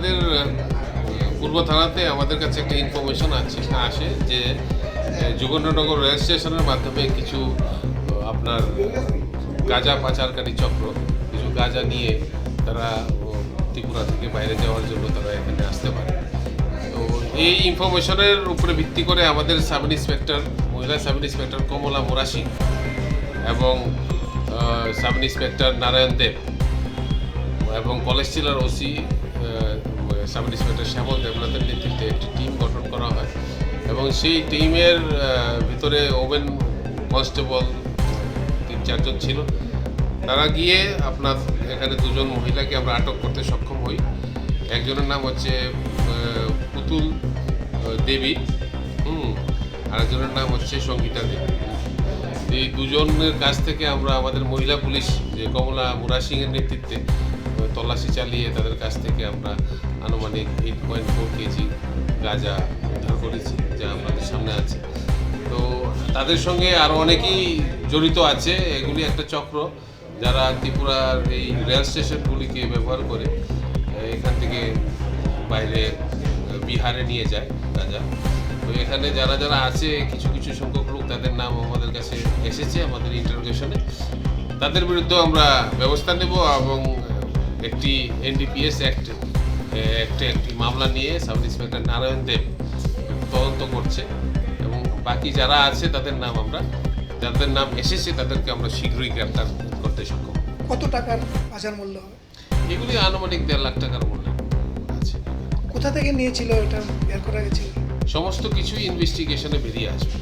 আমাদের পূর্ব থানাতে আমাদের কাছে একটা ইনফরমেশন আছে আসে যে যোগেন্দ্রনগর রেল স্টেশনের মাধ্যমে কিছু আপনার গাঁজা পাচারকারী চক্র, কিছু গাঁজা নিয়ে তারা ত্রিপুরা থেকে বাইরে যাওয়ার জন্য তারা এখানে আসতে পারে। তো এই ইনফরমেশনের উপরে ভিত্তি করে আমাদের সাব ইন্সপেক্টর মহিলা সাব ইন্সপেক্টর কমলা মোরাশি এবং সাব ইন্সপেক্টর নারায়ণ দেব এবং কলেজ জেলার ওসি সাব ইন্সপেক্টর শ্যামল দেবনাথের নেতৃত্বে একটি টিম গঠন করা হয়। এবং সেই টিমের ভিতরে ওমেন কনস্টেবল তিন চারজন ছিল। তারা গিয়ে আপনার এখানে দুজন মহিলাকে আমরা আটক করতে সক্ষম হই। একজনের নাম হচ্ছে পুতুল দেবী, হুম, আরেকজনের নাম হচ্ছে সঙ্গীতা দেবী। এই দুজনের কাছ থেকে আমরা আমাদের মহিলা পুলিশ, যে কমলা মুরা সিং এর নেতৃত্বে তল্লাশি চালিয়ে তাদের কাছ থেকে আমরা আনুমানিক এইট পয়েন্ট ফোর কেজি গাঁজা উদ্ধার করেছি, যা আমাদের সামনে আছে। তো তাদের সঙ্গে আরও অনেকেই জড়িত আছে, এগুলি একটা চক্র। যারা ত্রিপুরার এই রেল স্টেশনগুলিকে ব্যবহার করে এখান থেকে বাইরে বিহারে নিয়ে যায় গাঁজা। তো এখানে যারা যারা আছে, কিছু কিছু সংখ্যক লোক, তাদের নাম আমাদের কাছে এসেছে আমাদের ইন্টারোগেশনে তাদের বিরুদ্ধে আমরা ব্যবস্থা নেব এবং একটি এনডিপিএস অ্যাক্ট একটা একটি মামলা নিয়ে সাব ইন্সপেক্টর নারায়ণ দেব তদন্ত করছে এবং বাকি যারা আছে তাদের নাম আমরা যাদের নাম এসেছে তাদেরকে আমরা শীঘ্রই গ্রেপ্তার করতে সক্ষম। কত টাকার বাজার মূল্য হবে? এগুলি আনুমানিক দেড় লাখ টাকার মূল্য। আছে কোথা থেকে নিয়েছিল এটা? বের করা গেছিল? সমস্ত কিছুই ইনভেস্টিগেশনে বেরিয়ে আসবে।